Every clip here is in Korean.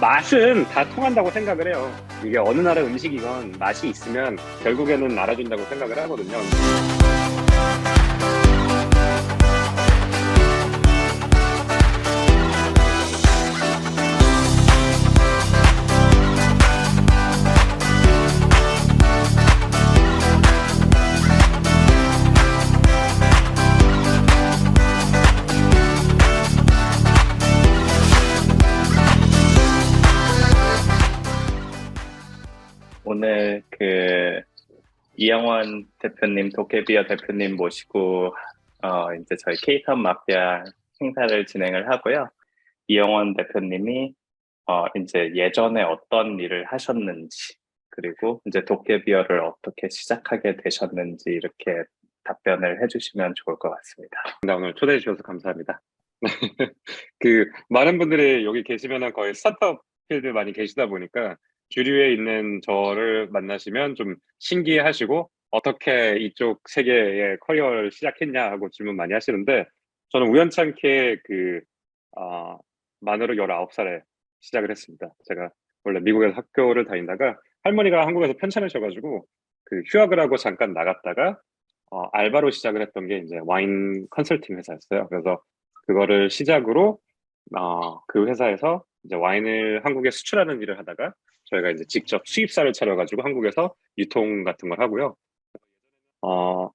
맛은 다 통한다고 생각을 해요. 이게 어느 나라 음식이건 맛이 있으면 결국에는 알아준다고 생각을 하거든요. 오늘 그 이영원 대표님, 도깨비어 대표님 모시고 어 이제 저희 케이팝 마피아 행사를 진행을 하고요. 이영원 대표님이 어 이제 예전에 어떤 일을 하셨는지 그리고 이제 도깨비어를 어떻게 시작하게 되셨는지 이렇게 답변을 해주시면 좋을 것 같습니다. 나 오늘 초대해 주셔서 감사합니다. 그 많은 분들이 여기 계시면은 거의 스타트업 필드 많이 계시다 보니까 주류에 있는 저를 만나시면 좀 신기해하시고 어떻게 이쪽 세계의 커리어를 시작했냐 하고 질문 많이 하시는데 저는 우연찮게 그 아, 만으로 19살에 시작을 했습니다. 제가 원래 미국에서 학교를 다니다가 할머니가 한국에서 편찮으셔가지고 그 휴학을 하고 잠깐 나갔다가 어, 알바로 시작을 했던 게 이제 와인 컨설팅 회사였어요. 그래서 그거를 시작으로 어, 그 회사에서 이제 와인을 한국에 수출하는 일을 하다가 저희가 이제 직접 수입사를 차려가지고 한국에서 유통 같은 걸 하고요. 어,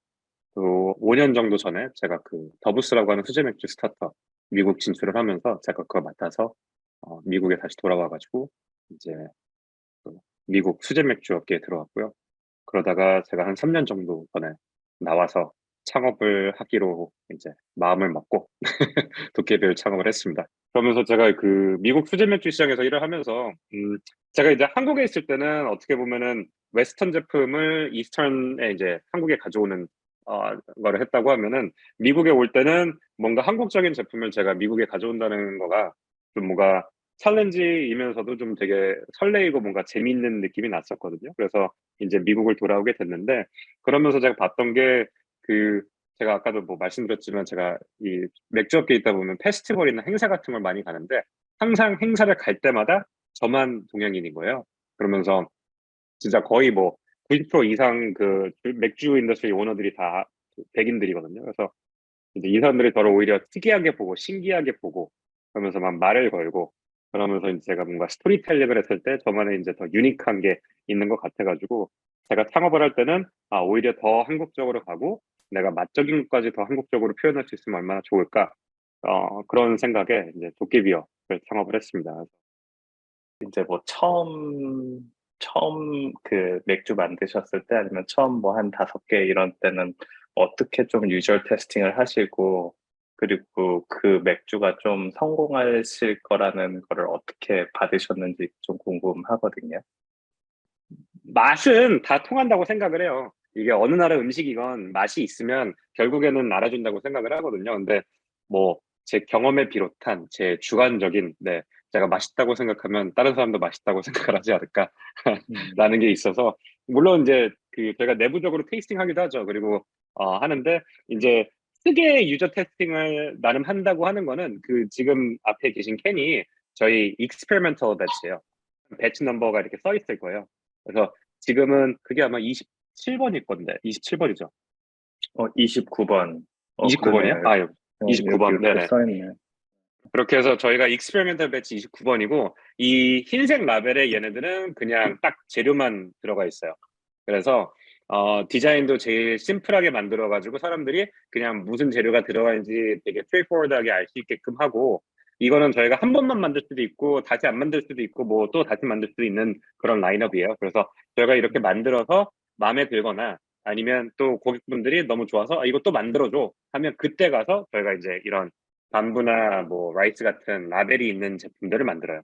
그 5년 정도 전에 제가 그 더부스라고 하는 수제 맥주 스타트업 미국 진출을 하면서 제가 그걸 맡아서 어, 미국에 다시 돌아와가지고 이제 그 미국 수제 맥주 업계에 들어왔고요. 그러다가 제가 한 3년 정도 전에 나와서 창업을 하기로 이제 마음을 먹고 도깨비를 창업을 했습니다. 그러면서 제가 그 미국 수제 맥주 시장에서 일을 하면서 음, 제가 이제 한국에 있을 때는 어떻게 보면은 웨스턴 제품을 이스턴에 이제 한국에 가져오는 어, 거를 했다고 하면은 미국에 올 때는 뭔가 한국적인 제품을 제가 미국에 가져온다는 거가 좀 뭔가 챌린지이면서도 좀 되게 설레이고 뭔가 재미있는 느낌이 났었거든요. 그래서 이제 미국을 돌아오게 됐는데 그러면서 제가 봤던 게 그 제가 아까도 뭐 말씀드렸지만 제가 이 맥주업계에 있다 보면 페스티벌이나 행사 같은 걸 많이 가는데 항상 행사를 갈 때마다 저만 동양인인 거예요. 그러면서 진짜 거의 뭐 90% 이상 그 맥주 인더스트리 오너들이 다 백인들이거든요. 그래서 이제 이 사람들이 저를 오히려 특이하게 보고 신기하게 보고 그러면서 막 말을 걸고 그러면서 이제 제가 뭔가 스토리텔링을 했을 때 저만의 이제 더 유니크한 게 있는 것 같아가지고 제가 창업을 할 때는 아 오히려 더 한국적으로 가고 내가 맛적인 것까지 더 한국적으로 표현할 수 있으면 얼마나 좋을까 어, 그런 생각에 이제 도깨비어를 창업을 했습니다. 이제 뭐 처음 처음 그 맥주 만드셨을 때 아니면 처음 뭐 한 다섯 개 이런 때는 어떻게 좀 유저 테스팅을 하시고 그리고 그 맥주가 좀 성공하실 거라는 거를 어떻게 받으셨는지 좀 궁금하거든요. 맛은 다 통한다고 생각을 해요. 이게 어느 나라 음식이건 맛이 있으면 결국에는 알아준다고 생각을 하거든요. 근데 뭐 제 경험에 비롯한 제 주관적인 네 제가 맛있다고 생각하면 다른 사람도 맛있다고 생각을 하지 않을까라는 게 있어서 물론 이제 그 저희가 내부적으로 테이스팅하기도 하죠. 그리고 어, 하는데 이제 크게 유저 테스팅을 나름 한다고 하는 거는 그 지금 앞에 계신 캔이 저희 익스페리멘털 배치예요. 배치 넘버가 이렇게 써 있을 거예요. 그래서 지금은 그게 아마 27번일 건데 27번이죠. 어 29번. 어, 29번이요? 아, 여기. 29번, 여기 네네. 이렇게 써있네. 그렇게 해서 저희가 익스페리멘털 배치 29번이고 이 흰색 라벨에 얘네들은 그냥 딱 재료만 들어가 있어요. 그래서 어, 디자인도 제일 심플하게 만들어 가지고 사람들이 그냥 무슨 재료가 들어가는지 되게 straightforward하게 알 수 있게끔 하고 이거는 저희가 한 번만 만들 수도 있고 다시 안 만들 수도 있고 뭐 또 다시 만들 수도 있는 그런 라인업이에요. 그래서 저희가 이렇게 만들어서 마음에 들거나 아니면 또 고객분들이 너무 좋아서 아, 또 만들어줘 하면 그때 가서 저희가 이제 이런 밤부나 뭐 라이스 같은 라벨이 있는 제품들을 만들어요.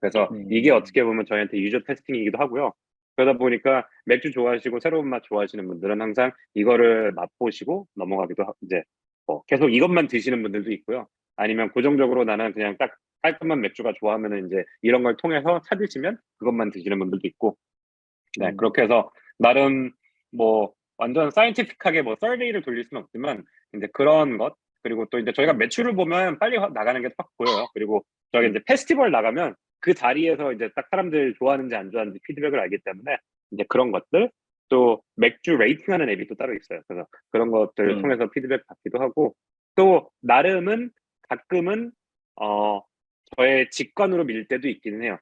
그래서 음. 이게 어떻게 보면 저희한테 유저 테스팅이기도 하고요. 그러다 보니까 맥주 좋아하시고 새로운 맛 좋아하시는 분들은 항상 이거를 맛보시고 넘어가기도 하, 이제 뭐 계속 이것만 드시는 분들도 있고요. 아니면 고정적으로 나는 그냥 딱 깔끔한 맥주가 좋아하면은 이제 이런 걸 통해서 찾으시면 그것만 드시는 분들도 있고 네 음. 그렇게 해서 나름 뭐 완전 사이언티픽하게 뭐 서베이를 돌릴 수는 없지만 이제 그런 것 그리고 또 이제 저희가 매출을 보면 빨리 화- 나가는 게딱 보여요. 그리고 저희 이제 페스티벌 나가면 그 자리에서 이제 딱 사람들 좋아하는지 안 좋아하는지 피드백을 알기 때문에 이제 그런 것들 또 맥주 레이팅하는 앱이 또 따로 있어요. 그래서 그런 것들 음. 통해서 피드백 받기도 하고 또 나름은 가끔은 어 저의 직관으로 밀 때도 있기는 해요.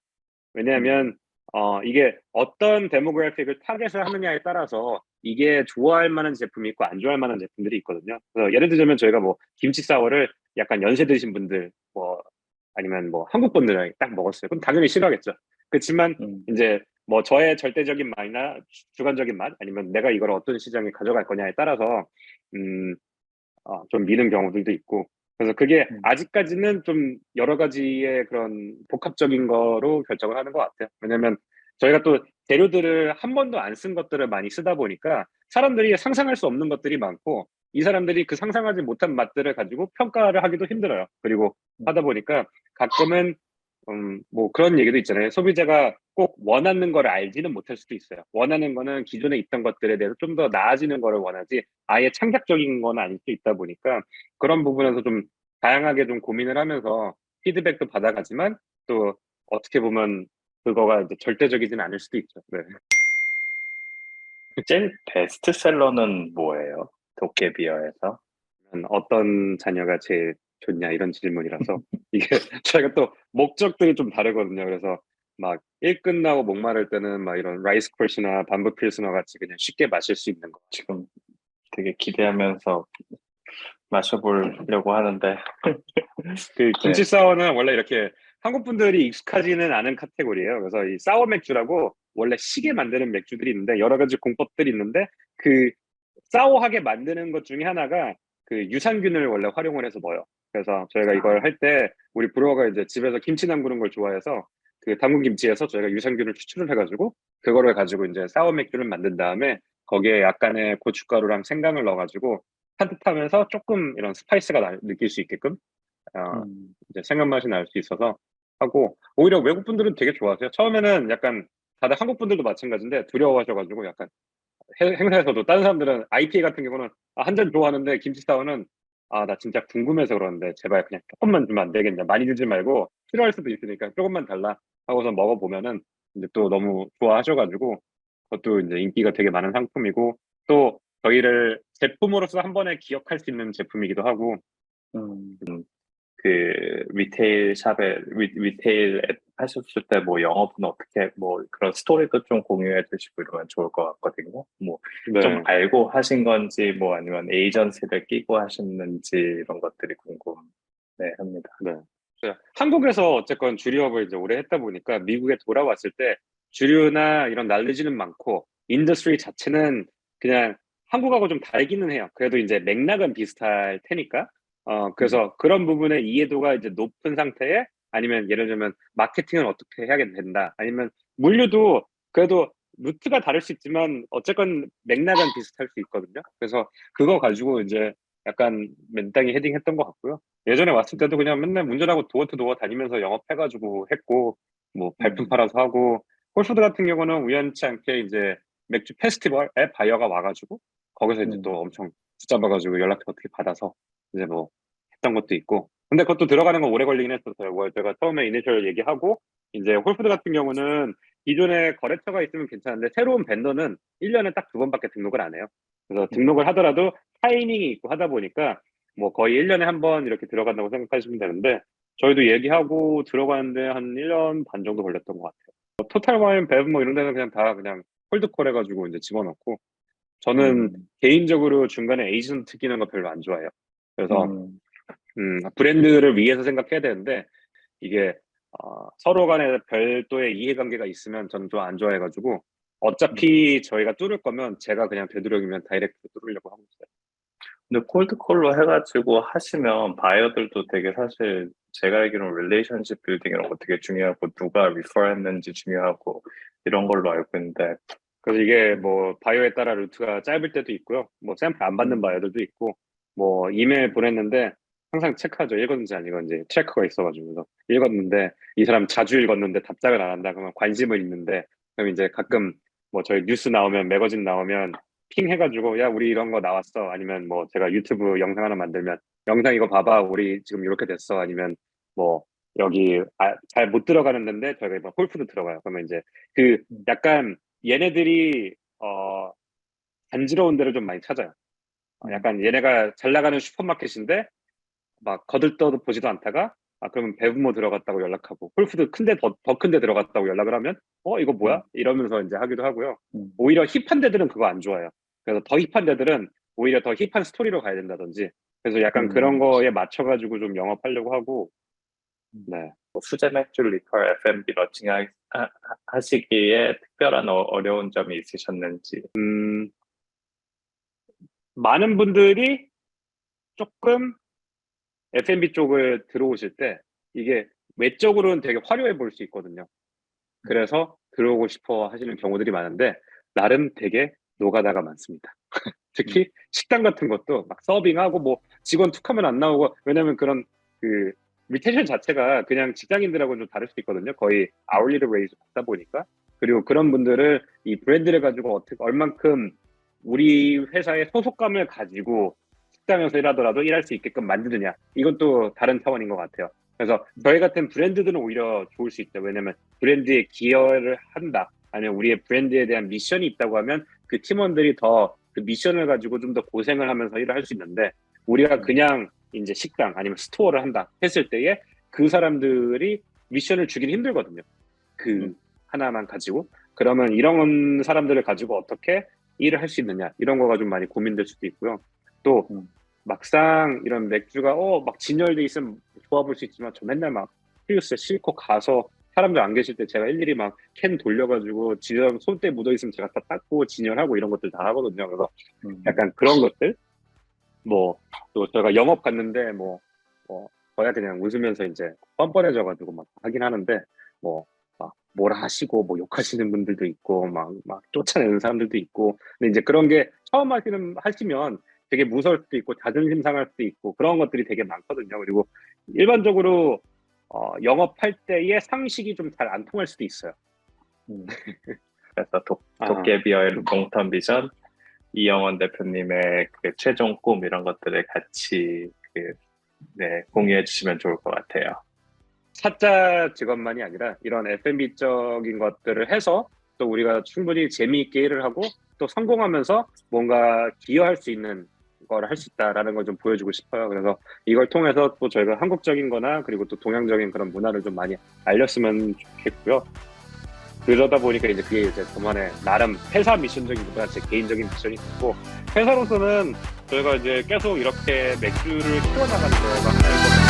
왜냐하면 어 이게 어떤 데모그래픽을 타겟을 하느냐에 따라서 이게 좋아할 만한 제품이 있고 안 좋아할 만한 제품들이 있거든요. 그래서 예를 들자면 저희가 뭐 김치 사워를 약간 연세 드신 분들 뭐 아니면 뭐 한국 분들이 딱 먹었어요. 그럼 당연히 싫어하겠죠. 그렇지만 음, 이제 뭐 저의 절대적인 맛이나 주- 주관적인 맛 아니면 내가 이걸 어떤 시장에 가져갈 거냐에 따라서 음, 어, 좀 미는 경우들도 있고 그래서 그게 음. 아직까지는 좀 여러 가지의 그런 복합적인 거로 결정을 하는 것 같아요. 왜냐면 저희가 또 재료들을 한 번도 안 쓴 것들을 많이 쓰다 보니까 사람들이 상상할 수 없는 것들이 많고 이 사람들이 그 상상하지 못한 맛들을 가지고 평가를 하기도 힘들어요. 그리고 하다 보니까 가끔은 음, 뭐 그런 얘기도 있잖아요. 소비자가 꼭 원하는 거를 알지는 못할 수도 있어요. 원하는 거는 기존에 있던 것들에 대해서 좀 더 나아지는 거를 원하지 아예 창작적인 건 아닐 수 있다 보니까 그런 부분에서 좀 다양하게 좀 고민을 하면서 피드백도 받아가지만 또 어떻게 보면 그거가 이제 절대적이진 않을 수도 있죠. 네. 제일 베스트셀러는 뭐예요? 도깨비어에서? 어떤 자녀가 제일 좋냐 이런 질문이라서 이게 저희가 또 목적들이 좀 다르거든요. 그래서 막 일 끝나고 목마를 때는 막 이런 라이스 콜시나 밤부 필스너 같이 그냥 쉽게 마실 수 있는 거. 지금 되게 기대하면서 마셔보려고 하는데 그 김치 사워는 원래 이렇게 한국 분들이 익숙하지는 않은 카테고리예요. 그래서 이 사워 맥주라고 원래 시게 만드는 맥주들이 있는데 여러 가지 공법들이 있는데 그 사워하게 만드는 것 중에 하나가 그 유산균을 원래 활용을 해서 넣어요. 그래서 저희가 이걸 할 때 우리 브루어가 이제 집에서 김치 담그는 걸 좋아해서 그 담근 김치에서 저희가 유산균을 추출을 해가지고 그거를 가지고 이제 사워 맥주를 만든 다음에 거기에 약간의 고춧가루랑 생강을 넣어가지고 산뜻하면서 조금 이런 스파이스가 나- 느낄 수 있게끔 어, 음, 이제 생각 맛이 날 수 있어서 하고 오히려 외국 분들은 되게 좋아하세요. 처음에는 약간 다들 한국 분들도 마찬가지인데 두려워하셔가지고 약간 해- 행사에서도 다른 사람들은 IPA 같은 경우는 아, 한 잔 좋아하는데 김치 사워는 아 나 진짜 궁금해서 그러는데 제발 그냥 조금만 주면 안 되겠냐? 많이 주지 말고 싫어할 수도 있으니까 조금만 달라 하고서 먹어보면은 이제 또 너무 좋아하셔가지고 그것도 이제 인기가 되게 많은 상품이고 또 저희를 제품으로서 한 번에 기억할 수 있는 제품이기도 하고 음, 그 리테일 샵에 리, 리테일 앱 하셨을 때 뭐 영업은 어떻게 뭐 그런 스토리도 좀 공유해 주시고 이러면 좋을 것 같거든요. 뭐 네. 좀 알고 하신 건지 뭐 아니면 에이전시를 끼고 하셨는지 이런 것들이 궁금해 합니다. 네, 한국에서 어쨌건 주류업을 이제 오래 했다 보니까 미국에 돌아왔을 때 주류나 이런 날리지는 많고 인더스트리 자체는 그냥 한국하고 좀 다르기는 해요. 그래도 이제 맥락은 비슷할 테니까. 어 그래서 그런 부분의 이해도가 이제 높은 상태에 아니면 예를 들면 마케팅을 어떻게 해야 된다. 아니면 물류도 그래도 루트가 다를 수 있지만 어쨌건 맥락은 비슷할 수 있거든요. 그래서 그거 가지고 이제 약간 맨땅에 헤딩했던 것 같고요. 예전에 왔을 때도 그냥 맨날 운전하고 도어 투 도어 다니면서 영업해가지고 했고 뭐 발품 음. 팔아서 하고 홀푸드 같은 경우는 우연치 않게 이제 맥주 페스티벌에 바이어가 와가지고 거기서 이제 음. 또 엄청 붙잡아가지고 연락 어떻게 받아서 이제 뭐 했던 것도 있고 근데 그것도 들어가는 건 오래 걸리긴 했었어요. 뭐 제가 처음에 이니셜 얘기하고 이제 홀푸드 같은 경우는 기존에 거래처가 있으면 괜찮은데 새로운 벤더는 1년에 딱 두 번밖에 등록을 안 해요. 그래서 등록을 하더라도 타이밍이 있고 하다 보니까 뭐 거의 1년에 한 번 이렇게 들어간다고 생각하시면 되는데 저희도 얘기하고 들어가는데 한 1년 반 정도 걸렸던 것 같아요. 뭐 토탈 와인, 베브 뭐 이런 데는 그냥 다 그냥 홀드콜 해가지고 이제 집어넣고 저는 음, 개인적으로 중간에 에이전트 끼는 거 별로 안 좋아해요. 그래서 음, 음, 브랜드를 위해서 생각해야 되는데 이게 어, 서로 간에 별도의 이해관계가 있으면 저는 좀 안 좋아해가지고 어차피 저희가 뚫을 거면 제가 그냥 되도록이면 다이렉트 뚫으려고 하고 있어요. 근데 콜드콜로 해가지고 하시면 바이어들도 되게 사실 제가 알기로는 릴레이션십 빌딩 이런 거 되게 중요하고 누가 리퍼 했는지 중요하고 이런 걸로 알고 있는데 그래서 이게 뭐 바이오에 따라 루트가 짧을 때도 있고요. 뭐 샘플 안 받는 음. 바이오들도 있고 뭐 이메일 보냈는데 항상 체크하죠. 읽었는지 안 읽었는지 체크가 있어가지고 읽었는데 이 사람 자주 읽었는데 답장을 안 한다 그러면 관심은 있는데 그럼 이제 가끔 뭐 저희 뉴스 나오면 매거진 나오면 핑 해가지고 야 우리 이런 거 나왔어 아니면 뭐 제가 유튜브 영상 하나 만들면 영상 이거 봐봐 우리 지금 이렇게 됐어 아니면 뭐 여기 아, 잘 못 들어가는 데인데 저희가 이번 홀푸드 들어가요. 그러면 이제 그 음. 약간 얘네들이 어 간지러운 데를 좀 많이 찾아요. 어, 음. 약간 얘네가 잘 나가는 슈퍼마켓인데 막 거들떠도 보지도 않다가 아 그러면 배부모 들어갔다고 연락하고 홀푸드 큰데 더 더 큰 데 들어갔다고 연락을 하면 어 이거 뭐야 이러면서 이제 하기도 하고요. 음. 오히려 힙한 데들은 그거 안 좋아해요. 그래서 더 힙한 데들은 오히려 더 힙한 스토리로 가야 된다든지 그래서 약간 음. 그런 거에 맞춰가지고 좀 영업하려고 하고 네. 뭐 수제 맥주 리커 F&B 러칭 하시기에 특별한 어, 어려운 점이 있으셨는지. 음, 많은 분들이 조금 F&B 쪽을 들어오실 때 이게 외적으로는 되게 화려해 보일 수 있거든요. 그래서 들어오고 싶어 하시는 경우들이 많은데 나름 되게 노가다가 많습니다. 특히 식당 같은 것도 막 서빙하고 뭐 직원 툭하면 안 나오고 왜냐면 그런 그 리텐션 자체가 그냥 직장인들하고는 좀 다를 수 있거든요. 거의 아울리를 레이즈 받다 보니까 그리고 그런 분들을 이 브랜드를 가지고 어떻게 얼만큼 우리 회사의 소속감을 가지고 식당에서 일하더라도 일할 수 있게끔 만드느냐 이건 또 다른 차원인 것 같아요. 그래서 저희 같은 브랜드들은 오히려 좋을 수 있죠. 왜냐면 브랜드에 기여를 한다. 아니면 우리의 브랜드에 대한 미션이 있다고 하면 그 팀원들이 더 그 미션을 가지고 좀 더 고생을 하면서 일을 할 수 있는데 우리가 그냥 이제 식당 아니면 스토어를 한다 했을 때에 그 사람들이 미션을 주긴 힘들거든요. 그 음. 하나만 가지고 그러면 이런 사람들을 가지고 어떻게 일을 할 수 있느냐 이런 거가 좀 많이 고민될 수도 있고요. 또 음. 막상 이런 맥주가 어 막 진열돼 있으면 좋아 볼 수 있지만 저 맨날 막 프리우스에 싣고 가서 사람들 안 계실 때 제가 일일이 막 캔 돌려가지고 진열 손때 묻어 있으면 제가 다 닦고 진열하고 이런 것들 다 하거든요. 그래서 음. 약간 그런 것들 뭐 또 저희가 영업 갔는데 뭐, 뭐 저야 그냥 웃으면서 이제 뻔뻔해져가지고 막 하긴 하는데 뭐막 뭐라 하시고 뭐 욕하시는 분들도 있고 막 막 쫓아내는 사람들도 있고 근데 이제 그런 게 처음 하시는 하시면 되게 무서울 수도 있고 자존심 상할 수도 있고 그런 것들이 되게 많거든요 그리고 일반적으로 어, 영업할 때의 상식이 좀 잘 안 통할 수도 있어요. 음. 그래서 도, 아. 도깨비어의 롱텀 비전, 이영원 대표님의 그 최종 꿈 이런 것들을 같이 그, 네, 공유해 주시면 좋을 것 같아요. 사자 직원만이 아니라 이런 F&B적인 것들을 해서 또 우리가 충분히 재미있게 일을 하고 또 성공하면서 뭔가 기여할 수 있는 거를 할수 있다라는 걸 좀 보여주고 싶어요. 그래서 이걸 통해서 또 저희가 한국적인 거나 그리고 또 동양적인 그런 문화를 좀 많이 알렸으면 좋겠고요. 그러다 보니까 이제 그게 이제 저만의 나름 회사 미션적인 것보다 제 개인적인 미션이 있고 회사로서는 저희가 이제 계속 이렇게 맥주를 키워나가는 거가